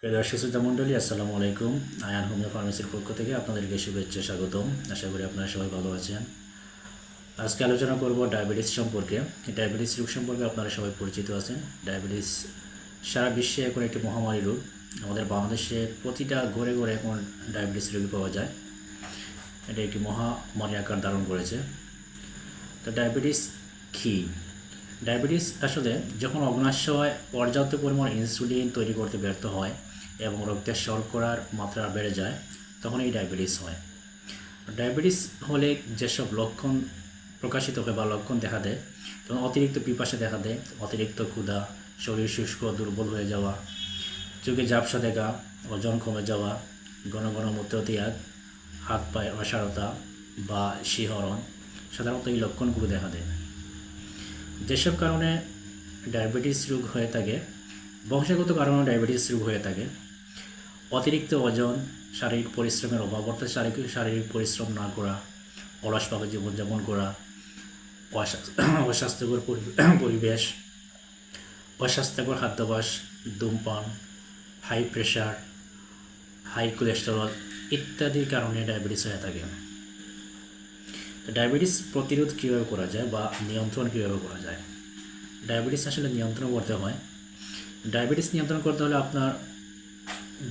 প্রিয় দর্শক, শ্রোতা মণ্ডলী, আসসালামু আলাইকুম। আয়ান হোমিও ফার্মেসির পক্ষ থেকে আপনাদেরকে শুভেচ্ছা, স্বাগতম। আশা করি আপনারা সবাই ভালো আছেন। আজকে আলোচনা করব ডায়াবেটিস সম্পর্কে। ডায়াবেটিস রোগ সম্পর্কে আপনারা সবাই পরিচিত আছেন। ডায়াবেটিস সারা বিশ্বে এখন একটি মহামারী রোগ। আমাদের বাংলাদেশে প্রতিটা ঘরে ঘরে এখন ডায়াবেটিস রোগী পাওয়া যায়। এটা একটি মহামারী আকার ধারণ করেছে। তো ডায়াবেটিস কী? ডায়াবেটিস আসলে যখন অগ্নাশয় পর্যাপ্ত পরিমাণ ইনসুলিন তৈরি করতে ব্যর্থ হয় এবং রক্তের শর্করার মাত্রা বেড়ে যায় তখন এই ডায়াবেটিস হয়। ডায়াবেটিস হলে যেসব লক্ষণ প্রকাশিত হয় বা লক্ষণ দেখা দেয় তখন অতিরিক্ত পিপাসা দেখা দেয়, অতিরিক্ত ক্ষুধা, শরীর শুষ্ক, দুর্বল হয়ে যাওয়া, চোখে ঝাপসা দেখা, ওজন কমে যাওয়া, ঘন ঘন মূত্রত্যাগ হাত পায়ের অসারতা বা শিহরণ, সাধারণত এই লক্ষণগুলো দেখা দেয়। যেসব কারণে ডায়াবেটিস রোগ হয়ে থাকে, বংশগত কারণে ডায়াবেটিস রোগ হয়ে থাকে, অতিরিক্ত ওজন, শারীরিক পরিশ্রমের অভাব, অর্থাৎ শারীরিক শারীরিক পরিশ্রম না করা, অলসভাবে জীবনযাপন করা অস্বাস্থ্য- অস্বাস্থ্যকর পরিবেশ, অস্বাস্থ্যকর খাদ্যাভ্যাস, ধূমপান হাই প্রেশার হাই কোলেস্টেরল ইত্যাদি কারণে ডায়াবেটিস হয়ে থাকে। ডায়াবেটিস প্রতিরোধ কীভাবে করা যায় বা নিয়ন্ত্রণ কীভাবে করা যায়? ডায়াবেটিস আসলে নিয়ন্ত্রণ করতে হয়। ডায়াবেটিস নিয়ন্ত্রণ করতে হলে আপনার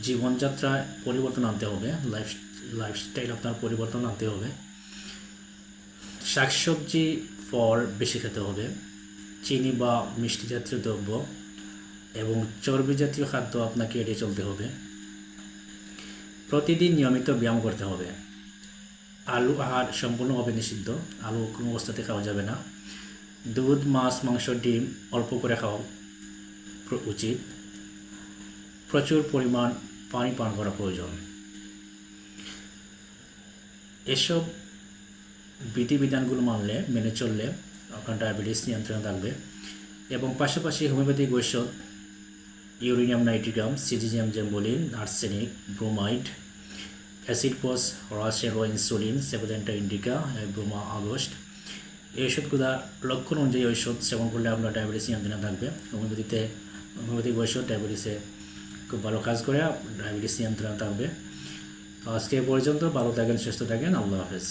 জীবনযাত্রায় পরিবর্তন আনতে হবে লাইফ লাইফস্টাইল আপনার পরিবর্তন আনতে হবে। শাকসবজি, ফল বেশি খেতে হবে, চিনি বা মিষ্টি জাতীয় দ্রব্য এবং চর্বি জাতীয় খাদ্য আপনাকে এড়িয়ে চলতে হবে। প্রতিদিন নিয়মিত ব্যায়াম করতে হবে। আলু আহার সম্পূর্ণভাবে নিষিদ্ধ। আলু কোনো অবস্থাতে খাওয়া যাবে না। দুধ, মাছ, মাংস, ডিম অল্প করে খাওয়া উচিত। প্রচুর পরিমাণ পানি পান করা প্রয়োজন। এসব বিধিবিধানগুলো মানলে, মেনে চললে আপনার ডায়াবেটিস নিয়ন্ত্রণে থাকবে এবং পাশাপাশি হোমিওপ্যাথিক ঔষধ, ইউরিনিয়াম নাইট্রিকাম সিজিজিয়াম জেম্বোলিন, আর্সেনিক, ব্রোমাইড অ্যাসিড পোস রাসেরো ইনসুলিন সেভেন্টা ইন্ডিকা, ব্রোমা, আগস্ট। এই ওষুধগুলা লক্ষণ অনুযায়ী ঔষধ সেবন করলে আপনার ডায়াবেটিস নিয়ন্ত্রণে থাকবে। হোমিওপ্যাথিতে হোমিওপ্যাথিক ঔষধ ডায়াবেটিসে খুব ভালো কাজ করে, ডায়াবেটিস নিয়ন্ত্রণে থাকবে। আজকে পর্যন্ত, ভালো থাকেন, সুস্থ থাকেন, আল্লাহ হাফেজ।